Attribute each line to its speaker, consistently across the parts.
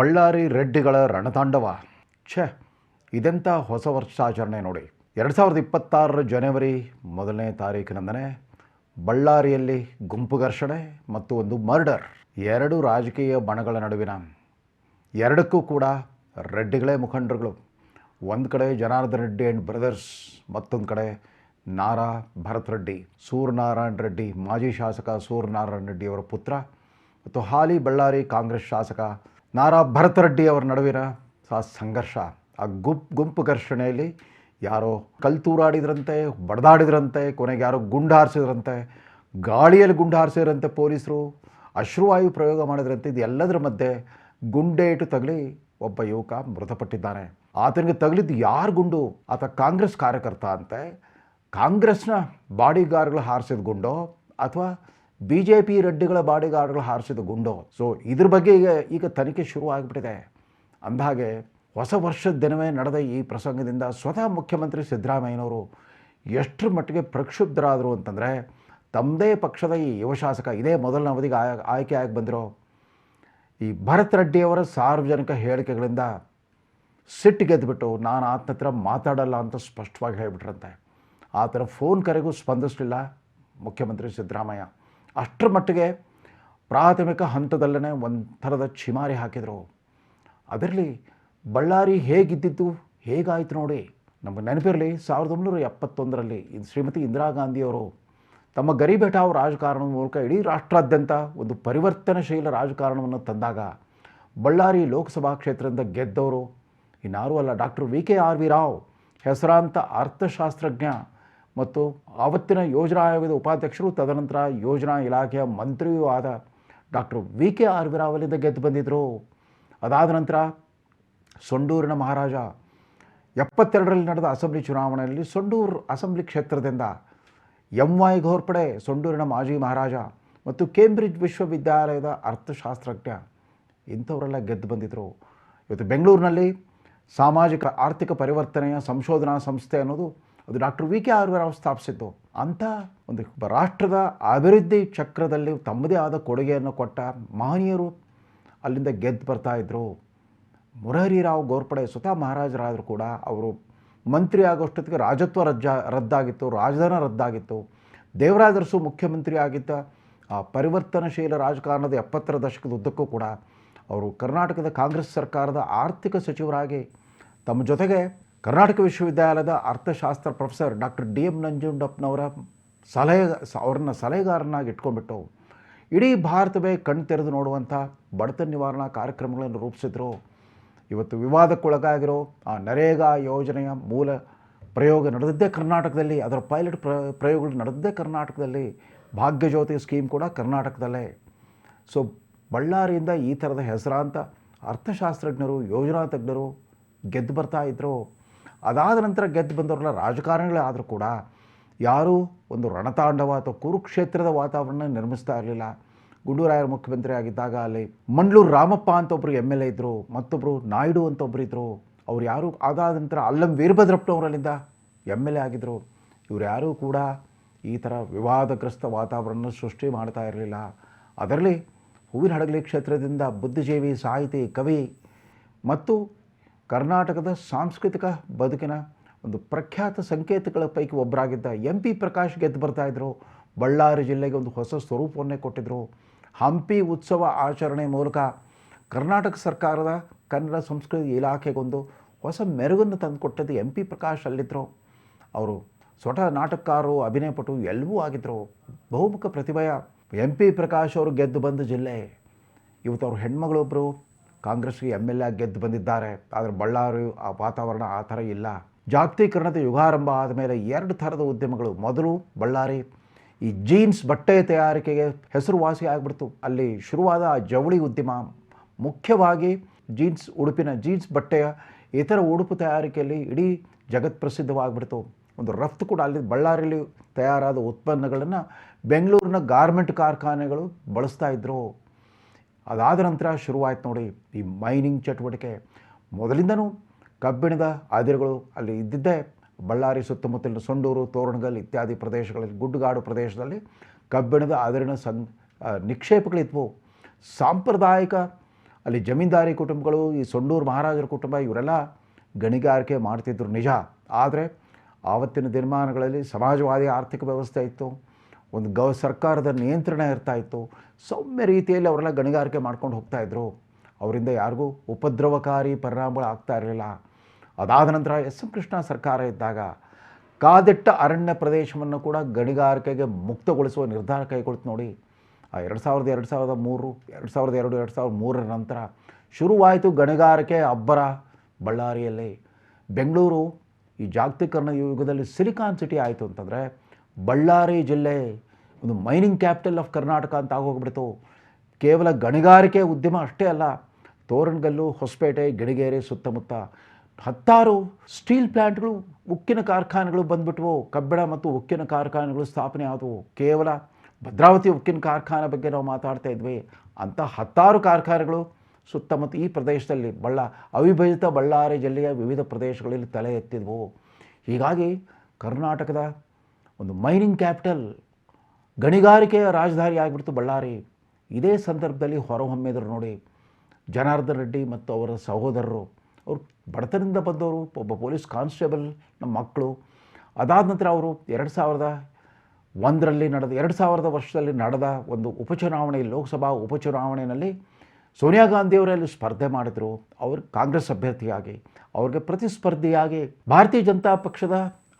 Speaker 1: ಬಳ್ಳಾರಿ ರೆಡ್ಡಿಗಳ ರಣತಾಂಡವ. ಛೆ ಇದೆಂಥ ಹೊಸ ವರ್ಷಾಚರಣೆ ನೋಡಿ. ಎರಡು ಸಾವಿರದ ಇಪ್ಪತ್ತಾರರ ಜನವರಿ ಮೊದಲನೇ ತಾರೀಕಿನಂದನೇ ಬಳ್ಳಾರಿಯಲ್ಲಿ ಗುಂಪು ಘರ್ಷಣೆ ಮತ್ತು ಒಂದು ಮರ್ಡರ್. ಎರಡು ರಾಜಕೀಯ ಬಣಗಳ ನಡುವಿನ, ಎರಡಕ್ಕೂ ಕೂಡ ರೆಡ್ಡಿಗಳೇ ಮುಖಂಡರುಗಳು. ಒಂದು ಕಡೆ ಜನಾರ್ದನ್ ರೆಡ್ಡಿ ಆ್ಯಂಡ್ ಬ್ರದರ್ಸ್, ಮತ್ತೊಂದು ಕಡೆ ನಾರಾ ಭರತ್ ರೆಡ್ಡಿ, ಸೂರ್ಯನಾರಾಯಣ ರೆಡ್ಡಿ, ಮಾಜಿ ಶಾಸಕ ಸೂರ್ಯನಾರಾಯಣ ರೆಡ್ಡಿ ಅವರ ಪುತ್ರ. ಮತ್ತು ಹಾಲಿ ಬಳ್ಳಾರಿ ಕಾಂಗ್ರೆಸ್ ಶಾಸಕ ನಾರಾ ಭರತ್ ರೆಡ್ಡಿ ಅವರ ನಡುವಿನ ಆ ಸಂಘರ್ಷ. ಆ ಗುಂಪ್ ಗುಂಪು ಘರ್ಷಣೆಯಲ್ಲಿ ಯಾರೋ ಕಲ್ತೂರಾಡಿದ್ರಂತೆ, ಬಡದಾಡಿದ್ರಂತೆ, ಕೊನೆಗೆ ಯಾರೋ ಗುಂಡು ಹಾರಿಸಿದ್ರಂತೆ, ಗಾಳಿಯಲ್ಲಿ ಗುಂಡು ಹಾರಿಸಿದ್ರಂತೆ ಪೊಲೀಸರು ಅಶ್ರುವಾಯು ಪ್ರಯೋಗ ಮಾಡಿದ್ರಂತೆ ಇದು ಎಲ್ಲದರ ಮಧ್ಯೆ ಗುಂಡೇಟು ತಗಲಿ ಒಬ್ಬ ಯುವಕ ಮೃತಪಟ್ಟಿದ್ದಾನೆ. ಆತನಿಗೆ ತಗಲಿದ್ದು ಯಾರು ಗುಂಡು? ಆತ ಕಾಂಗ್ರೆಸ್ ಕಾರ್ಯಕರ್ತ ಅಂತೆ. ಕಾಂಗ್ರೆಸ್ನ ಬಾಡಿಗಾರ್ಗಳು ಹಾರಿಸಿದ ಗುಂಡೋ ಅಥವಾ ಬಿ ಜೆ ಪಿ ರೆಡ್ಡಿಗಳ ಬಾಡಿಗಾರ್ಡ್ಗಳು ಹಾರಿಸಿದ ಗುಂಡು. ಸೊ ಇದ್ರ ಬಗ್ಗೆ ಈಗ ಈಗ ತನಿಖೆ ಶುರು ಆಗಿಬಿಟ್ಟಿದೆ ಅಂದಹಾಗೆ, ಹೊಸ ವರ್ಷದ ದಿನವೇ ನಡೆದ ಈ ಪ್ರಸಂಗದಿಂದ ಸ್ವತಃ ಮುಖ್ಯಮಂತ್ರಿ ಸಿದ್ದರಾಮಯ್ಯನವರು ಎಷ್ಟರ ಮಟ್ಟಿಗೆ ಪ್ರಕ್ಷುಬ್ಧರಾದರು ಅಂತಂದರೆ ತಮ್ಮದೇ ಪಕ್ಷದ ಈ ಯುವ ಶಾಸಕ, ಇದೇ ಮೊದಲನೇ ಅವಧಿಗೆ ಆಯ್ ಆಗಿ ಬಂದಿರೋ. ಈ ಭರತ್ ರೆಡ್ಡಿಯವರ ಸಾರ್ವಜನಿಕ ಹೇಳಿಕೆಗಳಿಂದ ಸಿಟ್ಟು ಗೆದ್ದುಬಿಟ್ಟು ನಾನು ಆತನ ಹತ್ರ ಮಾತಾಡಲ್ಲ ಅಂತ ಸ್ಪಷ್ಟವಾಗಿ ಹೇಳಿಬಿಟ್ರಂತೆ. ಥರ ಫೋನ್ ಕರೆಗೂ ಸ್ಪಂದಿಸಲಿಲ್ಲ ಮುಖ್ಯಮಂತ್ರಿ ಸಿದ್ದರಾಮಯ್ಯ. ಅಷ್ಟರ ಮಟ್ಟಿಗೆ ಪ್ರಾಥಮಿಕ ಹಂತದಲ್ಲೇ ಒಂಥರದ ಥರದ ಚಿಮಾರಿ ಹಾಕಿದರು. ಅದರಲ್ಲಿ ಬಳ್ಳಾರಿ ಹೇಗಿದ್ದಿದ್ದು, ಹೇಗಾಯಿತು ನೋಡಿ, ನಮಗೆ ನೆನಪಿರಲಿ, ಸಾವಿರದ ಒಂಬೈನೂರ ಎಪ್ಪತ್ತೊಂದರಲ್ಲಿ ಶ್ರೀಮತಿ ಇಂದಿರಾ ಗಾಂಧಿಯವರು ತಮ್ಮ ಗರಿಬೆಟಾವ್ ರಾಜಕಾರಣದ ಮೂಲಕ ಇಡೀ ರಾಷ್ಟ್ರಾದ್ಯಂತ ಒಂದು ಪರಿವರ್ತನಶೀಲ ರಾಜಕಾರಣವನ್ನು ತಂದಾಗ ಬಳ್ಳಾರಿ ಲೋಕಸಭಾ ಕ್ಷೇತ್ರದಿಂದ ಗೆದ್ದವರು ಇನ್ನಾರೂ ಅಲ್ಲ, doctor V K R V Rao, ಹೆಸರಾಂತ ಅರ್ಥಶಾಸ್ತ್ರಜ್ಞ ಮತ್ತು ಆವತ್ತಿನ ಯೋಜನಾ ಆಯೋಗದ ಉಪಾಧ್ಯಕ್ಷರು ತದನಂತರ ಯೋಜನಾ ಇಲಾಖೆಯ ಮಂತ್ರಿಯೂ ಆದ ಡಾಕ್ಟರ್ ವಿ ಕೆ ಆರ್ ವಿರಾವಲಿಂದ ಗೆದ್ದು ಬಂದಿದ್ದರು ಅದಾದ ನಂತರ ಸೊಂಡೂರಿನ ಮಹಾರಾಜ ಎಪ್ಪತ್ತೆರಡರಲ್ಲಿ ನಡೆದ ಅಸೆಂಬ್ಲಿ ಚುನಾವಣೆಯಲ್ಲಿ ಸೊಂಡೂರು ಅಸೆಂಬ್ಲಿ ಕ್ಷೇತ್ರದಿಂದ ಎಂ ವೈ ಘೋರ್ಪಡೆ, ಸೊಂಡೂರಿನ ಮಾಜಿ ಮಹಾರಾಜ ಮತ್ತು ಕೇಂಬ್ರಿಡ್ಜ್ ವಿಶ್ವವಿದ್ಯಾಲಯದ ಅರ್ಥಶಾಸ್ತ್ರಜ್ಞ ಇಂಥವರೆಲ್ಲ ಗೆದ್ದು ಬಂದಿದ್ದರು ಇವತ್ತು ಬೆಂಗಳೂರಿನಲ್ಲಿ ಸಾಮಾಜಿಕ ಆರ್ಥಿಕ ಪರಿವರ್ತನೆಯ ಸಂಶೋಧನಾ ಸಂಸ್ಥೆ ಅನ್ನೋದು ಅದು doctor V K R Rao ಸ್ಥಾಪಿಸಿದ್ದು. ಅಂಥ ಒಂದು ರಾಷ್ಟ್ರದ ಅಭಿವೃದ್ಧಿ ಚಕ್ರದಲ್ಲಿ ತಮ್ಮದೇ ಆದ ಕೊಡುಗೆಯನ್ನು ಕೊಟ್ಟ ಮಹನೀಯರು ಅಲ್ಲಿಂದ ಗೆದ್ದು ಬರ್ತಾ ಇದ್ದರು ಮುರಹರಿರಾವ್ ಗೋರ್ಪಡೆ ಸ್ವತಃ ಮಹಾರಾಜರಾದರೂ ಕೂಡ ಅವರು ಮಂತ್ರಿ ಆಗೋಷ್ಟೊತ್ತಿಗೆ ರಾಜತ್ವ ರಜ್ಜ ರದ್ದಾಗಿತ್ತು, ರಾಜಧಾನ ರದ್ದಾಗಿತ್ತು. ದೇವರಾಜರಸು ಮುಖ್ಯಮಂತ್ರಿ ಆಗಿದ್ದ ಆ ಪರಿವರ್ತನಶೀಲ ರಾಜಕಾರಣದ ಎಪ್ಪತ್ತರ ದಶಕದ ಉದ್ದಕ್ಕೂ ಕೂಡ ಅವರು ಕರ್ನಾಟಕದ ಕಾಂಗ್ರೆಸ್ ಸರ್ಕಾರದ ಆರ್ಥಿಕ ಸಚಿವರಾಗಿ ತಮ್ಮ ಜೊತೆಗೆ ಕರ್ನಾಟಕ ವಿಶ್ವವಿದ್ಯಾಲಯದ ಅರ್ಥಶಾಸ್ತ್ರ ಪ್ರೊಫೆಸರ್ ಡಾಕ್ಟರ್ ಡಿ ಎಂ ನಂಜುಂಡಪ್ಪನವರ ಸಲಹೆ, ಅವ್ರನ್ನ ಸಲಹೆಗಾರನಾಗಿ ಇಟ್ಕೊಂಡ್ಬಿಟ್ಟು ಇಡೀ ಭಾರತವೇ ಕಣ್ ತೆರೆದು ನೋಡುವಂಥ ಬಡತನ ನಿವಾರಣಾ ಕಾರ್ಯಕ್ರಮಗಳನ್ನು ರೂಪಿಸಿದ್ರು. ಇವತ್ತು ವಿವಾದಕ್ಕೊಳಗಾಗಿರೋ ಆ ನರೇಗಾ ಯೋಜನೆಯ ಮೂಲ ಪ್ರಯೋಗ ನಡೆದದ್ದೇ ಕರ್ನಾಟಕದಲ್ಲಿ, ಅದರ ಪೈಲಟ್ ಪ್ರ, ಪ್ರಯೋಗಗಳು ನಡೆದದ್ದೇ ಕರ್ನಾಟಕದಲ್ಲಿ, ಭಾಗ್ಯಜ್ಯೋತಿ ಸ್ಕೀಮ್ ಕೂಡ ಕರ್ನಾಟಕದಲ್ಲೇ. ಸೊ, ಬಳ್ಳಾರಿಯಿಂದ ಈ ಥರದ ಹೆಸರಾಂತ ಅರ್ಥಶಾಸ್ತ್ರಜ್ಞರು, ಯೋಜನಾ ತಜ್ಞರು ಗೆದ್ದು ಬರ್ತಾ ಇದ್ದರು ಅದಾದ ನಂತರ ಗೆದ್ದು ಬಂದವರೆಲ್ಲ ರಾಜಕಾರಣಿಗಳೇ ಆದರೂ ಕೂಡ ಯಾರೂ ಒಂದು ರಣತಾಂಡವ ಅಥವಾ ಕುರುಕ್ಷೇತ್ರದ ವಾತಾವರಣ ನಿರ್ಮಿಸ್ತಾ ಇರಲಿಲ್ಲ. ಗುಂಡೂರಾಯರ ಮುಖ್ಯಮಂತ್ರಿ ಆಗಿದ್ದಾಗ ಅಲ್ಲಿ ಮಂಡ್ಲೂರು ರಾಮಪ್ಪ ಅಂತ ಒಬ್ಬರು ಎಂ ಎಲ್ ಎ ಇದ್ದರು ಮತ್ತೊಬ್ಬರು ನಾಯ್ಡು ಅಂತ ಒಬ್ಬರು ಇದ್ದರು ಅವ್ರು ಯಾರು ಅದಾದ ನಂತರ ಅಲ್ಲಂ ವೀರಭದ್ರಪ್ಪನವರಲ್ಲಿಂದ ಎಂ ಎಲ್ ಎ ಆಗಿದ್ದರು ಇವ್ರು ಯಾರೂ ಕೂಡ ಈ ಥರ ವಿವಾದಗ್ರಸ್ತ ವಾತಾವರಣ ಸೃಷ್ಟಿ ಮಾಡ್ತಾ ಇರಲಿಲ್ಲ. ಅದರಲ್ಲಿ ಹೂವಿನ ಹಡಗಲಿ ಕ್ಷೇತ್ರದಿಂದ ಬುದ್ಧಿಜೀವಿ, ಸಾಹಿತಿ, ಕವಿ ಮತ್ತು ಕರ್ನಾಟಕದ ಸಾಂಸ್ಕೃತಿಕ ಬದುಕಿನ ಒಂದು ಪ್ರಖ್ಯಾತ ಸಂಕೇತಗಳ ಪೈಕಿ ಒಬ್ಬರಾಗಿದ್ದ ಎಂ ಪಿ ಪ್ರಕಾಶ್ ಗೆದ್ದು ಬರ್ತಾಯಿದ್ರು ಬಳ್ಳಾರಿ ಜಿಲ್ಲೆಗೆ ಒಂದು ಹೊಸ ಸ್ವರೂಪವನ್ನೇ ಕೊಟ್ಟಿದ್ದರು ಹಂಪಿ ಉತ್ಸವ ಆಚರಣೆ ಮೂಲಕ ಕರ್ನಾಟಕ ಸರ್ಕಾರದ ಕನ್ನಡ ಸಂಸ್ಕೃತಿ ಇಲಾಖೆಗೊಂದು ಹೊಸ ಮೆರುಗನ್ನು ತಂದುಕೊಟ್ಟದ್ದು ಎಂ ಪಿ ಪ್ರಕಾಶ್ ಅಲ್ಲಿದ್ದರು ಅವರು ಸ್ವತಃ ನಾಟಕಕಾರರು, ಅಭಿನಯಪಟು ಎಲ್ಲವೂ ಆಗಿದ್ದರು ಬಹುಮುಖ ಪ್ರತಿಭೆಯ ಎಂ ಪಿ ಪ್ರಕಾಶ್ ಅವರು ಗೆದ್ದು ಬಂದ ಜಿಲ್ಲೆ. ಇವತ್ತು ಅವ್ರ ಹೆಣ್ಮಗಳೊಬ್ಬರು ಕಾಂಗ್ರೆಸ್ಗೆ ಎಂ ಎಲ್ ಎ ಗೆದ್ದು ಬಂದಿದ್ದಾರೆ. ಆದರೆ ಬಳ್ಳಾರಿ, ಆ ವಾತಾವರಣ ಆ ಥರ ಇಲ್ಲ. ಜಾಗತೀಕರಣದ ಯುಗಾರಂಭ ಆದಮೇಲೆ ಎರಡು ಥರದ ಉದ್ಯಮಗಳು. ಮೊದಲು ಬಳ್ಳಾರಿ, ಈ ಜೀನ್ಸ್ ಬಟ್ಟೆ ತಯಾರಿಕೆಗೆ ಹೆಸರುವಾಸಿ ಆಗಿಬಿಡ್ತು. ಅಲ್ಲಿ ಶುರುವಾದ ಆ ಜವಳಿ ಉದ್ಯಮ, ಮುಖ್ಯವಾಗಿ ಜೀನ್ಸ್ ಉಡುಪಿನ ಜೀನ್ಸ್ ಬಟ್ಟೆಯ ಇತರ ಉಡುಪು ತಯಾರಿಕೆಯಲ್ಲಿ ಇಡೀ ಜಗತ್ ಪ್ರಸಿದ್ಧವಾಗಿಬಿಡ್ತು. ಒಂದು ರಫ್ತು ಕೂಡ ಅಲ್ಲಿ ಬಳ್ಳಾರಿಯಲ್ಲಿ ತಯಾರಾದ ಉತ್ಪನ್ನಗಳನ್ನು ಬೆಂಗಳೂರಿನ ಗಾರ್ಮೆಂಟ್ ಕಾರ್ಖಾನೆಗಳು ಬಳಸ್ತಾ ಇದ್ದರು ಅದಾದ ನಂತರ ಶುರುವಾಯಿತು ನೋಡಿ ಈ ಮೈನಿಂಗ್ ಚಟುವಟಿಕೆ. ಮೊದಲಿಂದನೂ ಕಬ್ಬಿಣದ ಅದಿರುಗಳು ಅಲ್ಲಿ ಇದ್ದಿದ್ದೇ. ಬಳ್ಳಾರಿ ಸುತ್ತಮುತ್ತಲಿನ ಸೊಂಡೂರು, ತೋರಣಗಲ್ ಇತ್ಯಾದಿ ಪ್ರದೇಶಗಳಲ್ಲಿ, ಗುಡ್ಡುಗಾಡು ಪ್ರದೇಶದಲ್ಲಿ ಕಬ್ಬಿಣದ ಅದಿರಿನ ಸಂ ನಿಕ್ಷೇಪಗಳಿದ್ವು. ಸಾಂಪ್ರದಾಯಿಕ ಅಲ್ಲಿ ಜಮೀನ್ದಾರಿ ಕುಟುಂಬಗಳು, ಈ ಸೊಂಡೂರು ಮಹಾರಾಜರ ಕುಟುಂಬ ಇವರೆಲ್ಲ ಗಣಿಗಾರಿಕೆ ಮಾಡ್ತಿದ್ರು ನಿಜ. ಆದರೆ, ಆವತ್ತಿನ ದಿನಮಾನಗಳಲ್ಲಿ ಸಮಾಜವಾದಿ ಆರ್ಥಿಕ ವ್ಯವಸ್ಥೆ ಇತ್ತು. ಒಂದು ಗೌ ಸರ್ಕಾರದ ನಿಯಂತ್ರಣ ಇರ್ತಾ ಇತ್ತು. ಸೌಮ್ಯ ರೀತಿಯಲ್ಲಿ ಅವರೆಲ್ಲ ಗಣಿಗಾರಿಕೆ ಮಾಡ್ಕೊಂಡು ಹೋಗ್ತಾಯಿದ್ರು ಅವರಿಂದ ಯಾರಿಗೂ ಉಪದ್ರವಕಾರಿ ಪರಿಣಾಮಗಳು ಆಗ್ತಾ ಇರಲಿಲ್ಲ. ಅದಾದ ನಂತರ ಎಸ್ ಎಂ ಕೃಷ್ಣ ಸರ್ಕಾರ ಇದ್ದಾಗ ಕಾದಿಟ್ಟ ಅರಣ್ಯ ಪ್ರದೇಶವನ್ನು ಕೂಡ ಗಣಿಗಾರಿಕೆಗೆ ಮುಕ್ತಗೊಳಿಸುವ ನಿರ್ಧಾರ ಕೈಗೊಳ್ತು ನೋಡಿ, ಆ ಎರಡು ಸಾವಿರದ ಎರಡು ಸಾವಿರದ ಮೂರು, ಎರಡು ಸಾವಿರದ ಎರಡು ಎರಡು ಸಾವಿರದ ಮೂರರ ನಂತರ ಶುರುವಾಯಿತು ಗಣಿಗಾರಿಕೆ ಅಬ್ಬರ ಬಳ್ಳಾರಿಯಲ್ಲಿ. ಬೆಂಗಳೂರು ಈ ಜಾಗತೀಕರಣ ಯುಗದಲ್ಲಿ ಸಿಲಿಕಾನ್ ಸಿಟಿ ಆಯಿತು ಅಂತಂದರೆ ಬಳ್ಳಾರಿ ಜಿಲ್ಲೆ ಒಂದು ಮೈನಿಂಗ್ ಕ್ಯಾಪಿಟಲ್ ಆಫ್ ಕರ್ನಾಟಕ ಅಂತ ಆಗೋಗ್ಬಿಡ್ತು. ಕೇವಲ ಗಣಿಗಾರಿಕೆ ಉದ್ಯಮ ಅಷ್ಟೇ ಅಲ್ಲ, ತೋರಣಗಲ್ಲು, ಹೊಸಪೇಟೆ, ಗಿಣಿಗೇರಿ ಸುತ್ತಮುತ್ತ ಹತ್ತಾರು ಸ್ಟೀಲ್ ಪ್ಲ್ಯಾಂಟ್ಗಳು ಉಕ್ಕಿನ ಕಾರ್ಖಾನೆಗಳು ಬಂದ್ಬಿಟ್ವು. ಕಬ್ಬಿಣ ಮತ್ತು ಉಕ್ಕಿನ ಕಾರ್ಖಾನೆಗಳು ಸ್ಥಾಪನೆ ಆದವು. ಕೇವಲ ಭದ್ರಾವತಿ ಉಕ್ಕಿನ ಕಾರ್ಖಾನೆ ಬಗ್ಗೆ ನಾವು ಮಾತಾಡ್ತಾ ಇದ್ವಿ. ಅಂಥ ಹತ್ತಾರು ಕಾರ್ಖಾನೆಗಳು ಸುತ್ತಮುತ್ತ ಈ ಪ್ರದೇಶದಲ್ಲಿ ಬಳ್ಳ, ಅವಿಭಜಿತ ಬಳ್ಳಾರಿ ಜಿಲ್ಲೆಯ ವಿವಿಧ ಪ್ರದೇಶಗಳಲ್ಲಿ ತಲೆ ಎತ್ತಿದ್ವು. ಹೀಗಾಗಿ ಕರ್ನಾಟಕದ ಒಂದು ಮೈನಿಂಗ್ ಕ್ಯಾಪಿಟಲ್ ಗಣಿಗಾರಿಕೆಯ ರಾಜಧಾನಿ ಆಗಿಬಿಡ್ತು ಬಳ್ಳಾರಿ. ಇದೇ ಸಂದರ್ಭದಲ್ಲಿ ಹೊರಹೊಮ್ಮಿದ್ರು ನೋಡಿ ಜನಾರ್ದನ್ ರೆಡ್ಡಿ ಮತ್ತು ಅವರ ಸಹೋದರರು. ಅವರು ಬಡತನದಿಂದ ಬಂದವರು, ಒಬ್ಬ ಪೊಲೀಸ್ ಕಾನ್ಸ್ಟೇಬಲ್, ನಮ್ಮ ಮಕ್ಕಳು. ಅದಾದ ನಂತರ ಅವರು ಎರಡು ಸಾವಿರದ ಒಂದರಲ್ಲಿ ನಡೆದ, ಎರಡು ಸಾವಿರದ ವರ್ಷದಲ್ಲಿ ನಡೆದ ಒಂದು ಉಪಚುನಾವಣೆ, ಲೋಕಸಭಾ ಉಪಚುನಾವಣೆಯಲ್ಲಿ ಸೋನಿಯಾ ಗಾಂಧಿಯವರಲ್ಲಿ ಸ್ಪರ್ಧೆ ಮಾಡಿದರು. ಅವರು ಕಾಂಗ್ರೆಸ್ ಅಭ್ಯರ್ಥಿಯಾಗಿ, ಅವ್ರಿಗೆ ಪ್ರತಿಸ್ಪರ್ಧಿಯಾಗಿ ಭಾರತೀಯ ಜನತಾ ಪಕ್ಷದ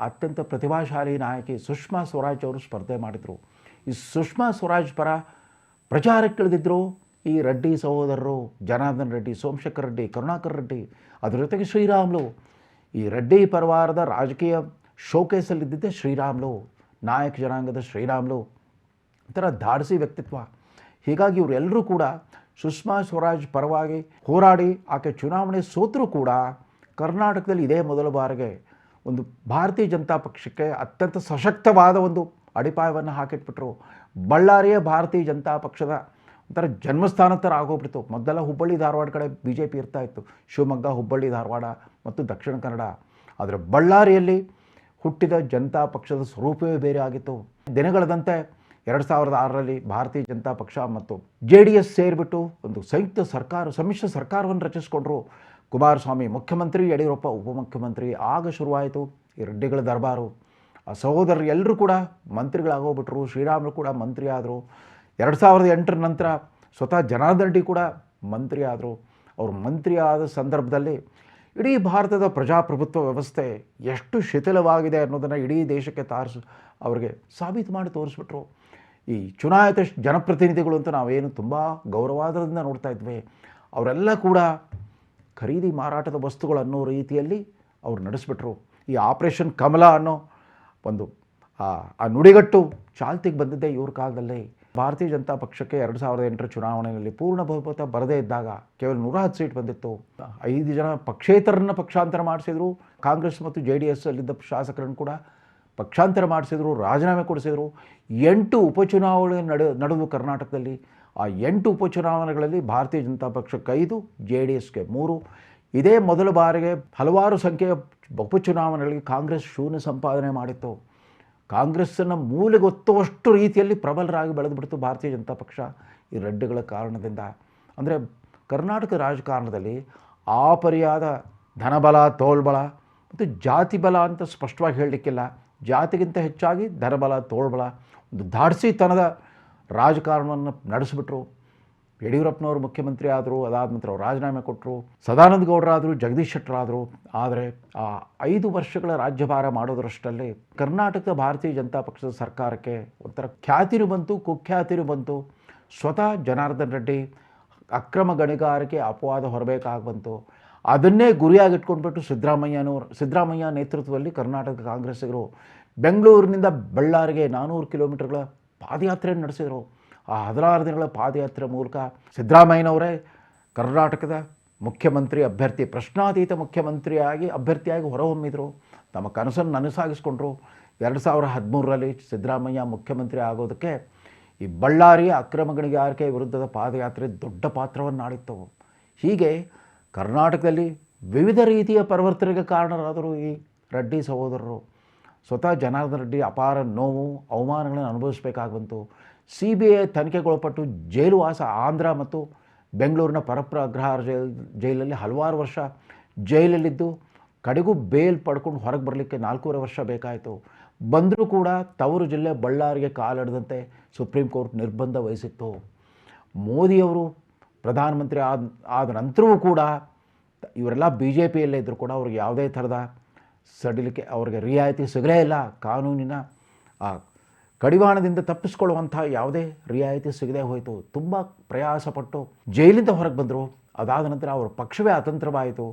Speaker 1: ಅತ್ಯಂತ ಪ್ರತಿಭಾಶಾಲಿ ನಾಯಕಿ ಸುಷ್ಮಾ ಸ್ವರಾಜ್ ಅವರು ಸ್ಪರ್ಧೆ ಮಾಡಿದರು. ಈ ಸುಷ್ಮಾ ಸ್ವರಾಜ್ ಪರ ಪ್ರಚಾರಕ್ಕಿಳಿದಿದ್ದರು ಈ ರೆಡ್ಡಿ ಸಹೋದರರು, ಜನಾರ್ದನ್ ರೆಡ್ಡಿ, ಸೋಮಶೇಖರ್ ರೆಡ್ಡಿ, ಕರುಣಾಕರ್ ರೆಡ್ಡಿ. ಅದರ ಜೊತೆಗೆ ಶ್ರೀರಾಮ್ಲು. ಈ ರೆಡ್ಡಿ ಪರಿವಾರದ ರಾಜಕೀಯ ಶೋಕೇಸಲ್ಲಿದ್ದಿದ್ದೆ ಶ್ರೀರಾಮ್ಲು, ನಾಯಕ ಜನಾಂಗದ ಶ್ರೀರಾಮ್ಲು. ಒಂಥರ ಧಾಡಿಸಿ ವ್ಯಕ್ತಿತ್ವ. ಹೀಗಾಗಿ ಇವರೆಲ್ಲರೂ ಕೂಡ ಸುಷ್ಮಾ ಸ್ವರಾಜ್ ಪರವಾಗಿ ಹೋರಾಡಿ ಆಕೆ ಚುನಾವಣೆ ಸೋತರೂ ಕೂಡ ಕರ್ನಾಟಕದಲ್ಲಿ ಇದೇ ಮೊದಲ ಬಾರಿಗೆ ಒಂದು ಭಾರತೀಯ ಜನತಾ ಪಕ್ಷಕ್ಕೆ ಅತ್ಯಂತ ಸಶಕ್ತವಾದ ಒಂದು ಅಡಿಪಾಯವನ್ನು ಹಾಕಿಟ್ಬಿಟ್ರು. ಬಳ್ಳಾರಿಯ ಭಾರತೀಯ ಜನತಾ ಪಕ್ಷದ ಒಂಥರ ಜನ್ಮಸ್ಥಾನ ಥರ ಆಗೋಗ್ಬಿಡ್ತು. ಮೊದಲ ಹುಬ್ಬಳ್ಳಿ ಧಾರವಾಡ ಕಡೆ ಬಿ ಜೆ ಪಿ ಇರ್ತಾ ಇತ್ತು. ಶಿವಮೊಗ್ಗ, ಹುಬ್ಬಳ್ಳಿ, ಧಾರವಾಡ ಮತ್ತು ದಕ್ಷಿಣ ಕನ್ನಡ. ಆದರೆ ಬಳ್ಳಾರಿಯಲ್ಲಿ ಹುಟ್ಟಿದ ಜನತಾ ಪಕ್ಷದ ಸ್ವರೂಪವೇ ಬೇರೆ ಆಗಿತ್ತು. ದಿನಗಳದಂತೆ ಎರಡು ಸಾವಿರದ ಆರರಲ್ಲಿ ಭಾರತೀಯ ಜನತಾ ಪಕ್ಷ ಮತ್ತು ಜೆ ಡಿ ಎಸ್ ಸೇರಿಬಿಟ್ಟು ಒಂದು ಸಂಯುಕ್ತ ಸರ್ಕಾರ, ಸಮ್ಮಿಶ್ರ ಸರ್ಕಾರವನ್ನು ರಚಿಸಿಕೊಂಡ್ರು. ಕುಮಾರಸ್ವಾಮಿ ಮುಖ್ಯಮಂತ್ರಿ, ಯಡಿಯೂರಪ್ಪ ಉಪಮುಖ್ಯಮಂತ್ರಿ ಆಗ ಶುರುವಾಯಿತು. ಈ ರೆಡ್ಡಿಗಳ ದರ್ಬಾರು. ಆ ಸಹೋದರರು ಎಲ್ಲರೂ ಕೂಡ ಮಂತ್ರಿಗಳಾಗೋಗ್ಬಿಟ್ರು. ಶ್ರೀರಾಮರು ಕೂಡ ಮಂತ್ರಿ ಆದರು ಎರಡು ಸಾವಿರದ ಎಂಟರ ನಂತರ ಸ್ವತಃ ಜನಾರ್ದನ್ ರೆಡ್ಡಿ ಕೂಡ ಮಂತ್ರಿ ಆದರು ಅವರು ಮಂತ್ರಿ ಆದ ಸಂದರ್ಭದಲ್ಲಿ ಇಡೀ ಭಾರತದ ಪ್ರಜಾಪ್ರಭುತ್ವ ವ್ಯವಸ್ಥೆ ಎಷ್ಟು ಶಿಥಿಲವಾಗಿದೆ ಅನ್ನೋದನ್ನು ಇಡೀ ದೇಶಕ್ಕೆ ತಾರಿಸಿ ಅವರಿಗೆ ಸಾಬೀತು ಮಾಡಿ ತೋರಿಸ್ಬಿಟ್ರು. ಈ ಚುನಾಯಿತ ಜನಪ್ರತಿನಿಧಿಗಳು ಅಂತ ನಾವೇನು ತುಂಬ ಗೌರವಾದದಿಂದ ನೋಡ್ತಾ ಇದ್ವಿ. ಅವರೆಲ್ಲ ಕೂಡ ಖರೀದಿ ಮಾರಾಟದ ವಸ್ತುಗಳು ಅನ್ನೋ ರೀತಿಯಲ್ಲಿ ಅವರು ನಡೆಸಿಬಿಟ್ರು. ಈ ಆಪರೇಷನ್ ಕಮಲ ಅನ್ನೋ ಒಂದು, ಆ ನುಡಿಗಟ್ಟು ಚಾಲ್ತಿಗೆ ಬಂದಿದ್ದೆ ಇವ್ರ ಕಾಲದಲ್ಲಿ. ಭಾರತೀಯ ಜನತಾ ಪಕ್ಷಕ್ಕೆ ಎರಡು ಸಾವಿರದ ಎಂಟರ ಚುನಾವಣೆಯಲ್ಲಿ ಪೂರ್ಣ ಬಹುಮತ ಬರದೇ ಇದ್ದಾಗ ಕೇವಲ ನೂರ ಹತ್ತು ಸೀಟ್ ಬಂದಿತ್ತು. ಐದು ಜನ ಪಕ್ಷೇತರನ್ನ ಪಕ್ಷಾಂತರ ಮಾಡಿಸಿದ್ರು. ಕಾಂಗ್ರೆಸ್ ಮತ್ತು ಜೆ ಡಿ ಎಸ್ ಅಲ್ಲಿದ್ದ ಶಾಸಕರನ್ನು ಕೂಡ ಪಕ್ಷಾಂತರ ಮಾಡಿಸಿದ್ರು, ರಾಜೀನಾಮೆ ಕೊಡಿಸಿದ್ರು. ಎಂಟು ಉಪಚುನಾವಣೆ ನಡೆ ನಡೆದು ಕರ್ನಾಟಕದಲ್ಲಿ ಆ ಎಂಟು ಉಪಚುನಾವಣೆಗಳಲ್ಲಿ ಭಾರತೀಯ ಜನತಾ ಪಕ್ಷಕ್ಕೆ ಐದು, ಜೆ ಡಿ ಎಸ್ಗೆ ಮೂರು. ಇದೇ ಮೊದಲ ಬಾರಿಗೆ ಹಲವಾರು ಸಂಖ್ಯೆಯ ಉಪಚುನಾವಣೆಗಳಿಗೆ ಕಾಂಗ್ರೆಸ್ ಶೂನ್ಯ ಸಂಪಾದನೆ ಮಾಡಿತ್ತು. ಕಾಂಗ್ರೆಸ್ಸನ್ನು ಮೂಲೆಗೊತ್ತುವಷ್ಟು ರೀತಿಯಲ್ಲಿ ಪ್ರಬಲರಾಗಿ ಬೆಳೆದುಬಿಡ್ತು ಭಾರತೀಯ ಜನತಾ ಪಕ್ಷ ಈ ರೆಡ್ಡಿಗಳ ಕಾರಣದಿಂದ. ಅಂದರೆ ಕರ್ನಾಟಕ ರಾಜಕಾರಣದಲ್ಲಿ ಆಪರಿಯಾದ ಧನಬಲ, ತೋಳ್ಬಲ ಮತ್ತು ಜಾತಿ ಬಲ ಅಂತ ಸ್ಪಷ್ಟವಾಗಿ ಹೇಳಲಿಕ್ಕಿಲ್ಲ. ಜಾತಿಗಿಂತ ಹೆಚ್ಚಾಗಿ ಧನಬಲ, ತೋಳ್ಬಲ ಒಂದು ಧಾಡ್ಸಿತನದ ರಾಜಕಾರಣವನ್ನು ನಡೆಸಿಬಿಟ್ರು. ಯಡಿಯೂರಪ್ಪನವರು ಮುಖ್ಯಮಂತ್ರಿ ಆದರು, ಅದಾದ ನಂತರ ಅವರು ರಾಜೀನಾಮೆ ಕೊಟ್ಟರು ಸದಾನಂದ ಗೌಡರಾದರು ಜಗದೀಶ್ ಶೆಟ್ಟರಾದರು. ಆದರೆ ಆ ಐದು ವರ್ಷಗಳ ರಾಜ್ಯಭಾರ ಮಾಡೋದರಷ್ಟರಲ್ಲಿ ಕರ್ನಾಟಕ ಭಾರತೀಯ ಜನತಾ ಪಕ್ಷದ ಸರ್ಕಾರಕ್ಕೆ ಒಂಥರ ಖ್ಯಾತಿರು ಬಂತು, ಕುಖ್ಯಾತಿರು ಬಂತು. ಸ್ವತಃ ಜನಾರ್ದನ್ ರೆಡ್ಡಿ ಅಕ್ರಮ ಗಣಿಗಾರಿಕೆ ಅಪವಾದ ಹೊರಬೇಕಾಗಿ ಬಂತು. ಅದನ್ನೇ ಗುರಿಯಾಗಿಟ್ಕೊಂಡ್ಬಿಟ್ಟು ಸಿದ್ದರಾಮಯ್ಯನವರು, ಸಿದ್ದರಾಮಯ್ಯ ನೇತೃತ್ವದಲ್ಲಿ ಕರ್ನಾಟಕ ಕಾಂಗ್ರೆಸ್ಸಿಗರು ಬೆಂಗಳೂರಿನಿಂದ ಬಳ್ಳಾರಿಗೆ ನಾನ್ನೂರು ಕಿಲೋಮೀಟರ್ಗಳ ಪಾದಯಾತ್ರೆಯನ್ನು ನಡೆಸಿದರು. ಆ ಹದಿನಾರು ದಿನಗಳ ಪಾದಯಾತ್ರೆ ಮೂಲಕ ಸಿದ್ದರಾಮಯ್ಯನವರೇ ಕರ್ನಾಟಕದ ಮುಖ್ಯಮಂತ್ರಿ ಅಭ್ಯರ್ಥಿ, ಪ್ರಶ್ನಾತೀತ ಮುಖ್ಯಮಂತ್ರಿಯಾಗಿ, ಅಭ್ಯರ್ಥಿಯಾಗಿ ಹೊರಹೊಮ್ಮಿದರು. ತಮ್ಮ ಕನಸನ್ನು ನನಸಾಗಿಸ್ಕೊಂಡ್ರು. ಎರಡು ಸಾವಿರ ಹದಿಮೂರರಲ್ಲಿ ಸಿದ್ದರಾಮಯ್ಯ ಮುಖ್ಯಮಂತ್ರಿ ಆಗೋದಕ್ಕೆ ಈ ಬಳ್ಳಾರಿಯ ಅಕ್ರಮ ಗಣಿಗಾರಿಕೆ ವಿರುದ್ಧದ ಪಾದಯಾತ್ರೆ ದೊಡ್ಡ ಪಾತ್ರವನ್ನು ಆಡಿತ್ತು ಹೀಗೆ ಕರ್ನಾಟಕದಲ್ಲಿ ವಿವಿಧ ರೀತಿಯ ಪರಿವರ್ತನೆಗೆ ಕಾರಣರಾದರು ಈ ರೆಡ್ಡಿ ಸಹೋದರರು. ಸ್ವತಃ ಜನಾರ್ದನ್ ರೆಡ್ಡಿ ಅಪಾರ ನೋವು, ಅವಮಾನಗಳನ್ನು ಅನುಭವಿಸಬೇಕಾಗಿ ಬಂತು ಸಿ ಬಿ ಐ ತನಿಖೆಗೊಳಪಟ್ಟು ಜೈಲುವಾಸ ಆಂಧ್ರ ಮತ್ತು ಬೆಂಗಳೂರಿನ ಪರಪ್ರ ಅಗ್ರಹಾರ ಜೈಲ್, ಜೈಲಲ್ಲಿ ಹಲವಾರು ವರ್ಷ ಜೈಲಲ್ಲಿದ್ದು, ಕಡೆಗೂ ಬೇಲ್ ಪಡ್ಕೊಂಡು ಹೊರಗೆ ಬರಲಿಕ್ಕೆ ನಾಲ್ಕೂವರೆ ವರ್ಷ ಬೇಕಾಯಿತು. ಬಂದರೂ ಕೂಡ ತವರು ಜಿಲ್ಲೆ ಬಳ್ಳಾರಿಗೆ ಕಾಲಿಡದಂತೆ ಸುಪ್ರೀಂ ಕೋರ್ಟ್ ನಿರ್ಬಂಧ ವಹಿಸಿತ್ತು. ಮೋದಿಯವರು ಪ್ರಧಾನಮಂತ್ರಿ ಆದ ಆದ ನಂತರವೂ ಕೂಡ ಇವರೆಲ್ಲ ಬಿ ಜೆ ಪಿಯಲ್ಲೇ ಇದ್ದರೂ ಕೂಡ ಅವ್ರಿಗೆ ಯಾವುದೇ ಥರದ ಸಡಿಲಿಕೆ, ಅವ್ರಿಗೆ ರಿಯಾಯಿತಿ ಸಿಗಲೇ ಇಲ್ಲ. ಕಾನೂನಿನ ಆ ಕಡಿವಾಣದಿಂದ ತಪ್ಪಿಸ್ಕೊಳ್ಳುವಂಥ ಯಾವುದೇ ರಿಯಾಯಿತಿ ಸಿಗದೆ ಹೋಯಿತು. ತುಂಬ ಪ್ರಯಾಸಪಟ್ಟು ಜೈಲಿಂದ ಹೊರಗೆ ಬಂದರು. ಅದಾದ ನಂತರ ಅವರ ಪಕ್ಷವೇ ಅತಂತ್ರವಾಯಿತು.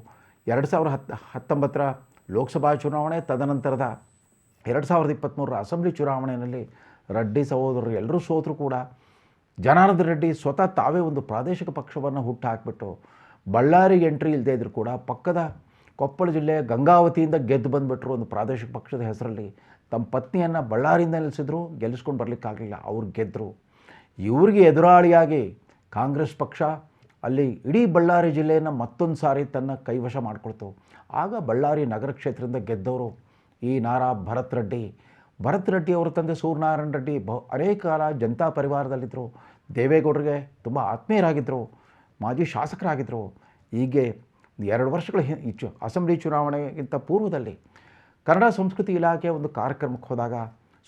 Speaker 1: ಎರಡು ಸಾವಿರದ ಹತ್ತು ಹತ್ತೊಂಬತ್ತರ ಲೋಕಸಭಾ ಚುನಾವಣೆ, ತದನಂತರದ ಎರಡು ಸಾವಿರದ ಇಪ್ಪತ್ತ್ಮೂರರ ಅಸೆಂಬ್ಲಿ ಚುನಾವಣೆಯಲ್ಲಿ ರೆಡ್ಡಿ ಸಹೋದರರು ಎಲ್ಲರೂ ಸೋತರು ಕೂಡ ಜನಾರ್ದನ್ ರೆಡ್ಡಿ ಸ್ವತಃ ತಾವೇ ಒಂದು ಪ್ರಾದೇಶಿಕ ಪಕ್ಷವನ್ನು ಹುಟ್ಟು ಹಾಕಿಬಿಟ್ಟು ಬಳ್ಳಾರಿಗೆ ಎಂಟ್ರಿ ಇಲ್ಲದೇ ಇದ್ದರೂ ಕೂಡ ಪಕ್ಕದ ಕೊಪ್ಪಳ ಜಿಲ್ಲೆ ಗಂಗಾವತಿಯಿಂದ ಗೆದ್ದು ಬಂದುಬಿಟ್ರು ಒಂದು ಪ್ರಾದೇಶಿಕ ಪಕ್ಷದ ಹೆಸರಲ್ಲಿ. ತಮ್ಮ ಪತ್ನಿಯನ್ನು ಬಳ್ಳಾರಿಯಿಂದ ನಿಲ್ಲಿಸಿದ್ರು ಗೆಲ್ಲಿಸ್ಕೊಂಡು ಬರಲಿಕ್ಕಾಗಲಿಲ್ಲ ಅವ್ರು ಗೆದ್ದರು ಇವ್ರಿಗೆ ಎದುರಾಳಿಯಾಗಿ ಕಾಂಗ್ರೆಸ್ ಪಕ್ಷ ಅಲ್ಲಿ ಇಡೀ ಬಳ್ಳಾರಿ ಜಿಲ್ಲೆಯನ್ನು ಮತ್ತೊಂದು ಸಾರಿ ತನ್ನ ಕೈವಶ ಮಾಡಿಕೊಳ್ತು. ಆಗ ಬಳ್ಳಾರಿ ನಗರ ಕ್ಷೇತ್ರದಿಂದ ಗೆದ್ದವರು ಈ ನಾರಾ ಭರತ್ ರೆಡ್ಡಿ. ಭರತ್ ರೆಡ್ಡಿ ಅವರ ತಂದೆ ಸೂರ್ಯನಾರಾಯಣ ರೆಡ್ಡಿ ಬಹು ಅನೇಕ ಕಾಲ ಜನತಾ ಪರಿವಾರದಲ್ಲಿದ್ದರು ದೇವೇಗೌಡರಿಗೆ ತುಂಬ ಆತ್ಮೀಯರಾಗಿದ್ದರು ಮಾಜಿ ಶಾಸಕರಾಗಿದ್ದರು ಹೀಗೆ ಎರಡು ವರ್ಷಗಳ ಹಿಚ್ಚು ಅಸೆಂಬ್ಲಿ ಚುನಾವಣೆಗಿಂತ ಪೂರ್ವದಲ್ಲಿ ಕನ್ನಡ ಸಂಸ್ಕೃತಿ ಇಲಾಖೆಯ ಒಂದು ಕಾರ್ಯಕ್ರಮಕ್ಕೆ ಹೋದಾಗ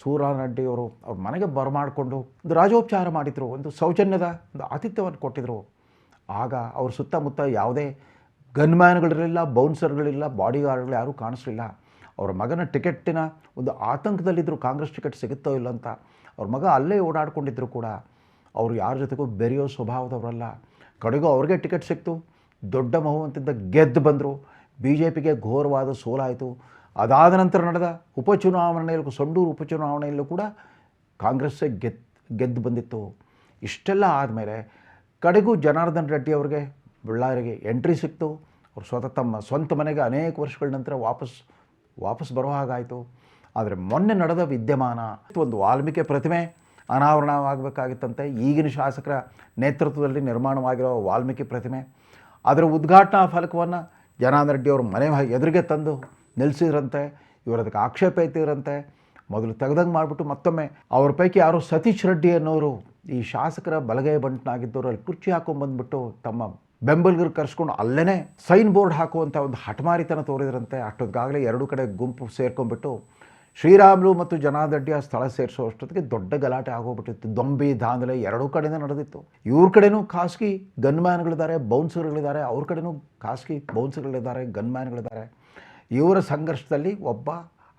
Speaker 1: ಸೂರಾನಡ್ಡಿಯವರು ಅವರು ಮನೆಗೆ ಬರಮಾಡಿಕೊಂಡು ಒಂದು ರಾಜೋಪಚಾರ ಮಾಡಿದರು, ಒಂದು ಸೌಜನ್ಯದ ಒಂದು ಆತಿಥ್ಯವನ್ನು ಕೊಟ್ಟಿದ್ದರು ಆಗ ಅವ್ರ ಸುತ್ತಮುತ್ತ ಯಾವುದೇ ಗನ್ಮ್ಯಾನ್ಗಳಿರಲಿಲ್ಲ, ಬೌನ್ಸರ್ಗಳಿಲ್ಲ, ಬಾಡಿಗಾರ್ಡ್ಗಳು ಯಾರೂ ಕಾಣಿಸ್ಲಿಲ್ಲ. ಅವ್ರ ಮಗನ ಟಿಕೆಟ್ಟಿನ ಒಂದು ಆತಂಕದಲ್ಲಿದ್ದರು ಕಾಂಗ್ರೆಸ್ ಟಿಕೆಟ್ ಸಿಗುತ್ತೋ ಇಲ್ಲ ಅಂತ ಅವ್ರ ಮಗ ಅಲ್ಲೇ ಓಡಾಡ್ಕೊಂಡಿದ್ರು ಕೂಡ. ಅವ್ರು ಯಾರ ಜೊತೆಗೂ ಬೆರೆಯೋ ಸ್ವಭಾವದವರಲ್ಲ. ಕಡೆಗೂ ಅವ್ರಿಗೆ ಟಿಕೆಟ್ ಸಿಕ್ತು. ದೊಡ್ಡ ಬಹುಮತದಿಂದ ಗೆದ್ದು ಬಂದರು. ಬಿ ಜೆ ಪಿಗೆ ಘೋರವಾದ ಸೋಲಾಯಿತು. ಅದಾದ ನಂತರ ನಡೆದ ಉಪಚುನಾವಣೆಯಲ್ಲೂ, ಸಂಡೂರು ಉಪಚುನಾವಣೆಯಲ್ಲೂ ಕೂಡ ಕಾಂಗ್ರೆಸ್ಸೇ ಗೆದ್ದು ಗೆದ್ದು ಬಂದಿತ್ತು. ಇಷ್ಟೆಲ್ಲ ಆದಮೇಲೆ ಕಡೆಗೂ ಜನಾರ್ದನ್ ರೆಡ್ಡಿ ಅವರಿಗೆ ಬಳ್ಳಾರಿಗೆ ಎಂಟ್ರಿ ಸಿಕ್ತು. ಅವ್ರು ಸ್ವತಃ ತಮ್ಮ ಸ್ವಂತ ಮನೆಗೆ ಅನೇಕ ವರ್ಷಗಳ ನಂತರ ವಾಪಸ್ ವಾಪಸ್ ಬರೋ ಹಾಗಾಯಿತು. ಆದರೆ ಮೊನ್ನೆ ನಡೆದ ವಿದ್ಯಮಾನ, ಒಂದು ವಾಲ್ಮೀಕಿ ಪ್ರತಿಮೆ ಅನಾವರಣವಾಗಬೇಕಾಗಿತ್ತಂತೆ. ಈಗಿನ ಶಾಸಕರ ನೇತೃತ್ವದಲ್ಲಿ ನಿರ್ಮಾಣವಾಗಿರೋ ವಾಲ್ಮೀಕಿ ಪ್ರತಿಮೆ. ಅದರ ಉದ್ಘಾಟನಾ ಫಲಕವನ್ನು ಜನಾರ್ದನ್ ರೆಡ್ಡಿ ಅವ್ರ ಮನೆ ಎದುರಿಗೆ ತಂದು ನಿಲ್ಲಿಸಿದ್ರಂತೆ ಇವರು ಅದಕ್ಕೆ ಆಕ್ಷೇಪ ಎತ್ತಿದ್ರಂತೆ, ಮೊದಲು ತೆಗೆದಂಗೆ ಮಾಡಿಬಿಟ್ಟು ಮತ್ತೊಮ್ಮೆ ಅವ್ರ ಪೈಕಿ ಯಾರು ಸತೀಶ್ ರೆಡ್ಡಿ ಅನ್ನೋರು ಈ ಶಾಸಕರ ಬಲಗೈ ಬಂಟನಾಗಿದ್ದವರು ಅಲ್ಲಿ ಕುರ್ಚಿ ಹಾಕೊಂಬಂದ್ಬಿಟ್ಟು ತಮ್ಮ ಬೆಂಬಲಿಗರು ಕರೆಸ್ಕೊಂಡು ಅಲ್ಲೇ ಸೈನ್ ಬೋರ್ಡ್ ಹಾಕುವಂಥ ಒಂದು ಹಠಮಾರಿತನ ತೋರಿದ್ರಂತೆ. ಅಷ್ಟೊತ್ತಿಗಾಗಲೇ ಎರಡು ಕಡೆ ಗುಂಪು ಸೇರ್ಕೊಂಡ್ಬಿಟ್ಟು ಶ್ರೀರಾಮುಲು ಮತ್ತು ಜನಾದಡ್ಡಿ ಸ್ಥಳ ಸೇರಿಸೋ ಅಷ್ಟೊತ್ತಿಗೆ ದೊಡ್ಡ ಗಲಾಟೆ ಆಗೋಗ್ಬಿಟ್ಟಿತ್ತು. ದೊಂಬಿ ದಾಂಧಲೆ ಎರಡೂ ಕಡೆಯಿಂದ ನಡೆದಿತ್ತು. ಇವ್ರ ಕಡೆನೂ ಖಾಸಗಿ ಗನ್ಮ್ಯಾನ್ಗಳಿದ್ದಾರೆ, ಬೌನ್ಸರ್ಗಳಿದ್ದಾರೆ. ಅವ್ರ ಕಡೆಯೂ ಖಾಸಗಿ ಬೌನ್ಸರ್ಗಳಿದ್ದಾರೆ, ಗನ್ಮ್ಯಾನ್ಗಳಿದ್ದಾರೆ. ಇವರ ಸಂಘರ್ಷದಲ್ಲಿ ಒಬ್ಬ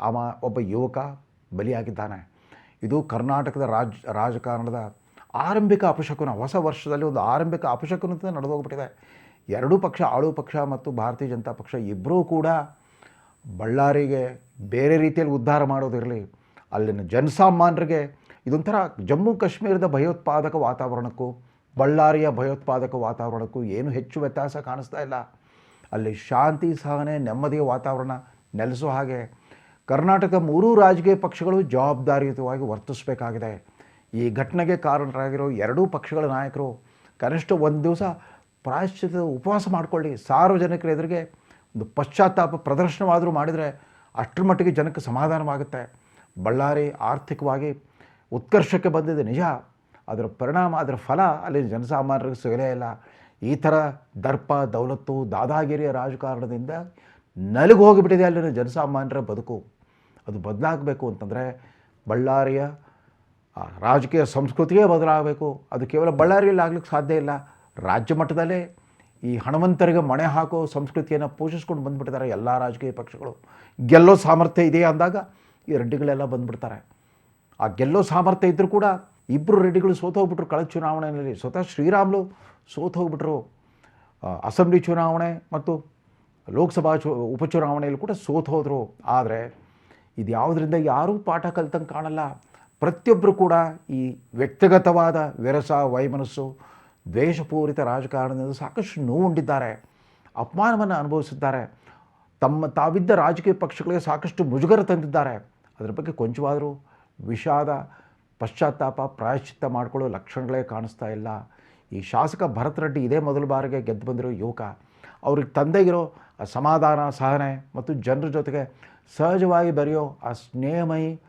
Speaker 1: ಅವ ಒಬ್ಬ ಯುವಕ ಬಲಿಯಾಗಿದ್ದಾನೆ. ಇದು ಕರ್ನಾಟಕದ ರಾಜ್, ರಾಜಕಾರಣದ ಆರಂಭಿಕ ಅಪಶಕುನ, ಹೊಸ ವರ್ಷದಲ್ಲಿ ಒಂದು ಆರಂಭಿಕ ಅಪಶಕುನ ಅಂತ ನಡೆದೋಗ್ಬಿಟ್ಟಿದೆ. ಎರಡೂ ಪಕ್ಷ, ಆಳು ಪಕ್ಷ ಮತ್ತು ಭಾರತೀಯ ಜನತಾ ಪಕ್ಷ ಇಬ್ಬರೂ ಕೂಡ ಬಳ್ಳಾರಿಗೆ ಬೇರೆ ರೀತಿಯಲ್ಲಿ ಉದ್ಧಾರ ಮಾಡೋದಿರಲಿ, ಅಲ್ಲಿನ ಜನಸಾಮಾನ್ಯರಿಗೆ ಇದೊಂಥರ ಜಮ್ಮು ಕಾಶ್ಮೀರದ ಭಯೋತ್ಪಾದಕ ವಾತಾವರಣಕ್ಕೂ, ಬಳ್ಳಾರಿಯ ಭಯೋತ್ಪಾದಕ ವಾತಾವರಣಕ್ಕೂ ಏನು ಹೆಚ್ಚು ವ್ಯತ್ಯಾಸ ಕಾಣಿಸ್ತಾ ಇಲ್ಲ. ಅಲ್ಲಿ ಶಾಂತಿ ಸಹನೆ, ನೆಮ್ಮದಿಯ ವಾತಾವರಣ ನೆಲೆಸೋ ಹಾಗೆ ಕರ್ನಾಟಕ ಮೂರೂ ರಾಜಕೀಯ ಪಕ್ಷಗಳು ಜವಾಬ್ದಾರಿಯುತವಾಗಿ ವರ್ತಿಸಬೇಕಾಗಿದೆ. ಈ ಘಟನೆಗೆ ಕಾರಣರಾಗಿರೋ ಎರಡೂ ಪಕ್ಷಗಳ ನಾಯಕರು ಕನಿಷ್ಠ ಒಂದು ದಿವಸ ಪ್ರಾಯಶ್ಚಿತ ಉಪವಾಸ ಮಾಡಿಕೊಳ್ಳಿ. ಸಾರ್ವಜನಿಕರ ಎದುರಿಗೆ ಒಂದು ಪಶ್ಚಾತ್ತಾಪ ಪ್ರದರ್ಶನವಾದರೂ ಮಾಡಿದರೆ ಅಷ್ಟರ ಮಟ್ಟಿಗೆ ಜನಕ್ಕೆ ಸಮಾಧಾನವಾಗುತ್ತೆ. ಬಳ್ಳಾರಿ ಆರ್ಥಿಕವಾಗಿ ಉತ್ಕರ್ಷಕ್ಕೆ ಬಂದಿದೆ ನಿಜ. ಅದರ ಪರಿಣಾಮ, ಅದರ ಫಲ ಅಲ್ಲಿ ಜನಸಾಮಾನ್ಯರಿಗೆ ಸಿಗಲೇ ಇಲ್ಲ. ಈ ಥರ ದರ್ಪ, ದೌಲತ್ತು, ದಾದಾಗಿರಿಯ ರಾಜಕಾರಣದಿಂದ ನಲುಗು ಹೋಗಿಬಿಟ್ಟಿದೆ ಅಲ್ಲಿನ ಜನಸಾಮಾನ್ಯರ ಬದುಕು. ಅದು ಬದಲಾಗಬೇಕು ಅಂತಂದರೆ ಬಳ್ಳಾರಿಯ ರಾಜಕೀಯ ಸಂಸ್ಕೃತಿಯೇ ಬದಲಾಗಬೇಕು. ಅದು ಕೇವಲ ಬಳ್ಳಾರಿಯಲ್ಲಿ ಆಗ್ಲಿಕ್ಕೆ ಸಾಧ್ಯ ಇಲ್ಲ. ರಾಜ್ಯ ಮಟ್ಟದಲ್ಲೇ ಈ ಹಣವಂತರಿಗೆ ಮಣೆ ಹಾಕೋ ಸಂಸ್ಕೃತಿಯನ್ನು ಪೋಷಿಸ್ಕೊಂಡು ಬಂದುಬಿಡ್ತಾರೆ ಎಲ್ಲ ರಾಜಕೀಯ ಪಕ್ಷಗಳು. ಗೆಲ್ಲೋ ಸಾಮರ್ಥ್ಯ ಇದೆ ಅಂದಾಗ ಈ ರೆಡ್ಡಿಗಳೆಲ್ಲ ಬಂದುಬಿಡ್ತಾರೆ. ಆ ಗೆಲ್ಲೋ ಸಾಮರ್ಥ್ಯ ಇದ್ದರೂ ಕೂಡ ಇಬ್ಬರು ರೆಡ್ಡಿಗಳು ಸೋತೋಗ್ಬಿಟ್ರು ಕಳೆದ ಚುನಾವಣೆಯಲ್ಲಿ. ಸ್ವತಃ ಶ್ರೀರಾಮ್ಲು ಸೋತೋಗ್ಬಿಟ್ರು ಅಸೆಂಬ್ಲಿ ಚುನಾವಣೆ ಮತ್ತು ಲೋಕಸಭಾ ಚು, ಉಪಚುನಾವಣೆಯಲ್ಲಿ ಕೂಡ ಸೋತೋದ್ರು ಆದರೆ ಇದು ಯಾವುದರಿಂದ ಯಾರೂ ಪಾಠ ಕಲ್ತಂಗೆ ಕಾಣಲ್ಲ. ಪ್ರತಿಯೊಬ್ಬರು ಕೂಡ ಈ ವ್ಯಕ್ತಿಗತವಾದ ವಿರಸ, ವೈಮನಸ್ಸು ದ್ವೇಷಪೂರಿತ ರಾಜಕಾರಣದಿಂದ ಸಾಕಷ್ಟು ನೋವುಂಡಿದ್ದಾರೆ, ಅಪಮಾನವನ್ನು ಅನುಭವಿಸಿದ್ದಾರೆ ತಮ್ಮ ತಾವಿದ್ದ ರಾಜಕೀಯ ಪಕ್ಷಗಳಿಗೆ ಸಾಕಷ್ಟು ಮುಜುಗರ ತಂದಿದ್ದಾರೆ. ಅದರ ಬಗ್ಗೆ ಕೊಂಚವಾದರೂ ವಿಷಾದ ಪಶ್ಚಾತ್ತಾಪ ಪ್ರಾಯಶ್ಚಿತ್ತ ಮಾಡಿಕೊಳ್ಳೋ ಲಕ್ಷಣಗಳೇ ಕಾಣಿಸ್ತಾ ಇಲ್ಲ. ಈ ಶಾಸಕ ಭರತ್ ರೆಡ್ಡಿ ಇದೇ ಮೊದಲ ಬಾರಿಗೆ ಗೆದ್ದು ಬಂದಿರೋ ಯುವಕ. ಅವ್ರಿಗೆ ತಂದೆಗಿರೋ ಆ ಸಮಾಧಾನ, ಸಹನೆ ಮತ್ತು ಜನರ ಜೊತೆಗೆ ಸಹಜವಾಗಿ ಬರೆಯೋ ಆ ಸ್ನೇಹಮಯಿ,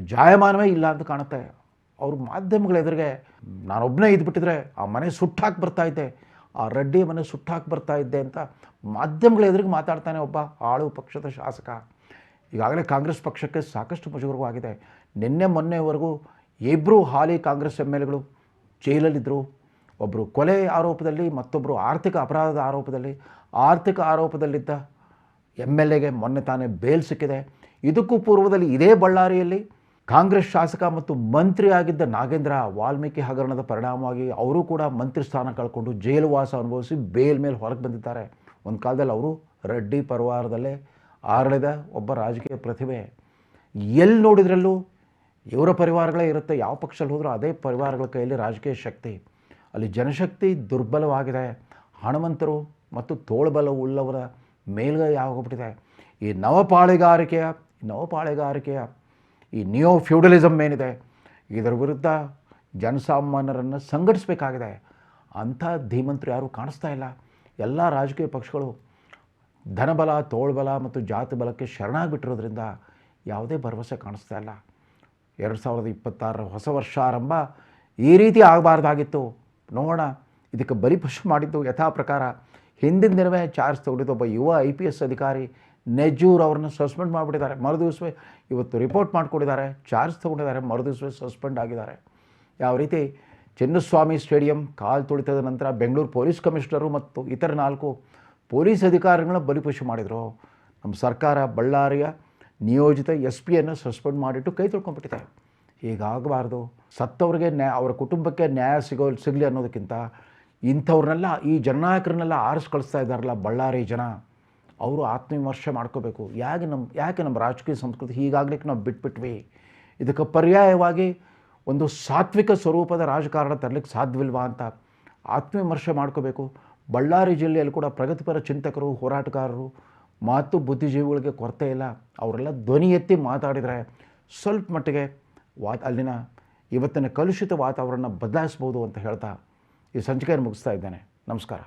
Speaker 1: ಜಾಯಮಾನವೇ ಇಲ್ಲ ಅಂತ ಕಾಣುತ್ತೆ. ಅವ್ರ ಮಾಧ್ಯಮಗಳ ಎದುರಿಗೆ ನಾನೊಬ್ಬನೇ ಇದ್ಬಿಟ್ಟಿದ್ರೆ ಆ ಮನೆ ಸುಟ್ಟಾಕಿ ಬರ್ತಾಯಿದ್ದೆ ಆ ರೆಡ್ಡಿ ಮನೆ ಸುಟ್ಟಾಕಿ ಬರ್ತಾ ಇದ್ದೆ ಅಂತ ಮಾಧ್ಯಮಗಳ ಎದುರಿಗೆ ಮಾತಾಡ್ತಾನೆ ಒಬ್ಬ ಆಳು ಪಕ್ಷದ ಶಾಸಕ. ಈಗಾಗಲೇ ಕಾಂಗ್ರೆಸ್ ಪಕ್ಷಕ್ಕೆ ಸಾಕಷ್ಟು ಮುಜುಗರವಾಗಿದೆ ನಿನ್ನೆ ಮೊನ್ನೆವರೆಗೂ ಇಬ್ಬರು ಹಾಲಿ ಕಾಂಗ್ರೆಸ್ ಎಂ ಎಲ್ ಎಗಳು ಜೈಲಲ್ಲಿದ್ದರು ಒಬ್ಬರು ಕೊಲೆ ಆರೋಪದಲ್ಲಿ ಮತ್ತೊಬ್ಬರು ಆರ್ಥಿಕ ಅಪರಾಧದ ಆರೋಪದಲ್ಲಿ, ಆರ್ಥಿಕ ಆರೋಪದಲ್ಲಿದ್ದ ಎಂ ಎಲ್ ಎಗೆ ಮೊನ್ನೆ ತಾನೇ ಬೇಲ್ ಸಿಕ್ಕಿದೆ. ಇದಕ್ಕೂ ಪೂರ್ವದಲ್ಲಿ ಇದೇ ಬಳ್ಳಾರಿಯಲ್ಲಿ ಕಾಂಗ್ರೆಸ್ ಶಾಸಕ ಮತ್ತು ಮಂತ್ರಿ ಆಗಿದ್ದ ನಾಗೇಂದ್ರ ವಾಲ್ಮೀಕಿ ಹಗರಣದ ಪರಿಣಾಮವಾಗಿ ಅವರು ಕೂಡ ಮಂತ್ರಿ ಸ್ಥಾನ ಕಳ್ಕೊಂಡು ಜೈಲು ವಾಸ ಅನುಭವಿಸಿ ಬೇಲ್ ಮೇಲೆ ಹೊರಗೆ ಬಂದಿದ್ದಾರೆ. ಒಂದು ಕಾಲದಲ್ಲಿ ಅವರು ರೆಡ್ಡಿ ಪರಿವಾರದಲ್ಲೇ ಆರಳಿದ ಒಬ್ಬ ರಾಜಕೀಯ ಪ್ರತಿಭೆ. ಎಲ್ಲಿ ನೋಡಿದ್ರಲ್ಲೂ ಇವರ ಪರಿವಾರಗಳೇ ಇರುತ್ತೆ, ಯಾವ ಪಕ್ಷದಲ್ಲಿ ಹೋದರೂ ಅದೇ ಪರಿವಾರಗಳ ಕೈಯಲ್ಲಿ ರಾಜಕೀಯ ಶಕ್ತಿ. ಅಲ್ಲಿ ಜನಶಕ್ತಿ ದುರ್ಬಲವಾಗಿದೆ. ಹಣವಂತರು ಮತ್ತು ತೋಳ್ಬಲ ಉಳ್ಳವರ ಮೇಲ್ಗೈ ಆಗೋಗ್ಬಿಟ್ಟಿದೆ. ಈ ನವಪಾಳೆಗಾರಿಕೆಯ ನವಪಾಳೆಗಾರಿಕೆಯ ಈ ನಿಯೋ ಫ್ಯೂಡಲಿಸಮ್ ಏನಿದೆ, ಇದರ ವಿರುದ್ಧ ಜನಸಾಮಾನ್ಯರನ್ನು ಸಂಘಟಿಸಬೇಕಾಗಿದೆ. ಅಂಥ ಧೀಮಂತರು ಯಾರೂ ಕಾಣಿಸ್ತಾ ಇಲ್ಲ. ಎಲ್ಲ ರಾಜಕೀಯ ಪಕ್ಷಗಳು ಧನಬಲ, ತೋಳ್ಬಲ ಮತ್ತು ಜಾತಿ ಬಲಕ್ಕೆ ಶರಣಾಗಿಬಿಟ್ಟಿರೋದ್ರಿಂದ ಯಾವುದೇ ಭರವಸೆ ಕಾಣಿಸ್ತಾ ಇಲ್ಲ. ಎರಡು ಸಾವಿರದ ಇಪ್ಪತ್ತಾರರ ಹೊಸ ವರ್ಷ ಆರಂಭ ಈ ರೀತಿ ಆಗಬಾರ್ದಾಗಿತ್ತು. ನೋಡೋಣ, ಇದಕ್ಕೆ ಬಲಿಪಶು ಮಾಡಿದ್ದು ಯಥಾ ಪ್ರಕಾರ ಹಿಂದಿನ ದಿನವೇ ಚಾರ್ಜ್ ತಗೊಂಡಿದ್ದು ಒಬ್ಬ ಯುವ ಐ ಪಿ ಎಸ್ ಅಧಿಕಾರಿ. ನೆಜೂರ್ ಅವ್ರನ್ನ ಸಸ್ಪೆಂಡ್ ಮಾಡಿಬಿಟ್ಟಿದ್ದಾರೆ. ಮರುದಿವಸವೇ ಇವತ್ತು ರಿಪೋರ್ಟ್ ಮಾಡಿಕೊಟ್ಟಿದ್ದಾರೆ ಚಾರ್ಜ್ ತೊಗೊಂಡಿದ್ದಾರೆ. ಮರುದಿವಸವೇ ಸಸ್ಪೆಂಡ್ ಆಗಿದ್ದಾರೆ. ಯಾವ ರೀತಿ ಚಿನ್ನಸ್ವಾಮಿ ಸ್ಟೇಡಿಯಂ ಕಾಲು ತುಳಿತದ ನಂತರ ಬೆಂಗಳೂರು ಪೊಲೀಸ್ ಕಮಿಷನರು ಮತ್ತು ಇತರ ನಾಲ್ಕು ಪೊಲೀಸ್ ಅಧಿಕಾರಿಗಳನ್ನ ಬಲಿಪಶು ಮಾಡಿದರು. ನಮ್ಮ ಸರ್ಕಾರ ಬಳ್ಳಾರಿಯ ನಿಯೋಜಿತ ಎಸ್ ಪಿಯನ್ನು ಸಸ್ಪೆಂಡ್ ಮಾಡಿಟ್ಟು ಕೈ ತೊಳ್ಕೊಂಡ್ಬಿಟ್ಟಿದ್ದಾರೆ ಹೀಗಾಗಬಾರ್ದು. ಸತ್ತವ್ರಿಗೆ ನ್ಯಾಯ ಅವರ ಕುಟುಂಬಕ್ಕೆ ನ್ಯಾಯ ಸಿಗೋ, ಸಿಗಲಿ ಅನ್ನೋದಕ್ಕಿಂತ ಇಂಥವ್ರನ್ನೆಲ್ಲ, ಈ ಜನನಾಯಕರನ್ನೆಲ್ಲ ಆರಿಸಿ ಕಳಿಸ್ತಾ ಇದ್ದಾರಲ್ಲ ಬಳ್ಳಾರಿ ಜನ. ಅವರು ಆತ್ಮವಿಮರ್ಶೆ ಮಾಡ್ಕೋಬೇಕು. ಯಾಕೆ ನಮ್ಮ ಯಾಕೆ ನಮ್ಮ ರಾಜಕೀಯ ಸಂಸ್ಕೃತಿ ಹೀಗಾಗ್ಲಿಕ್ಕೆ ನಾವು ಬಿಟ್ಬಿಟ್ವಿ? ಇದಕ್ಕೆ ಪರ್ಯಾಯವಾಗಿ ಒಂದು ಸಾತ್ವಿಕ ಸ್ವರೂಪದ ರಾಜಕಾರಣ ತರಲಿಕ್ಕೆ ಸಾಧ್ಯವಿಲ್ವಾ ಅಂತ ಆತ್ಮವಿಮರ್ಶೆ ಮಾಡ್ಕೋಬೇಕು. ಬಳ್ಳಾರಿ ಜಿಲ್ಲೆಯಲ್ಲಿ ಕೂಡ ಪ್ರಗತಿಪರ ಚಿಂತಕರು, ಹೋರಾಟಗಾರರು, ಮಾತು ಬುದ್ಧಿಜೀವಿಗಳಿಗೆ ಕೊರತೆ ಇಲ್ಲ. ಅವರೆಲ್ಲ ಧ್ವನಿ ಎತ್ತಿ ಮಾತಾಡಿದರೆ ಸ್ವಲ್ಪ ಮಟ್ಟಿಗೆ ವಾ, ಅಲ್ಲಿನ ಇವತ್ತಿನ ಕಲುಷಿತ ವಾತಾವರಣ ಬದಲಾಯಿಸ್ಬೋದು ಅಂತ ಹೇಳ್ತಾ ಈ ಸಂಚಿಕೆಯನ್ನು ಮುಗಿಸ್ತಾ ಇದ್ದೇನೆ. ನಮಸ್ಕಾರ.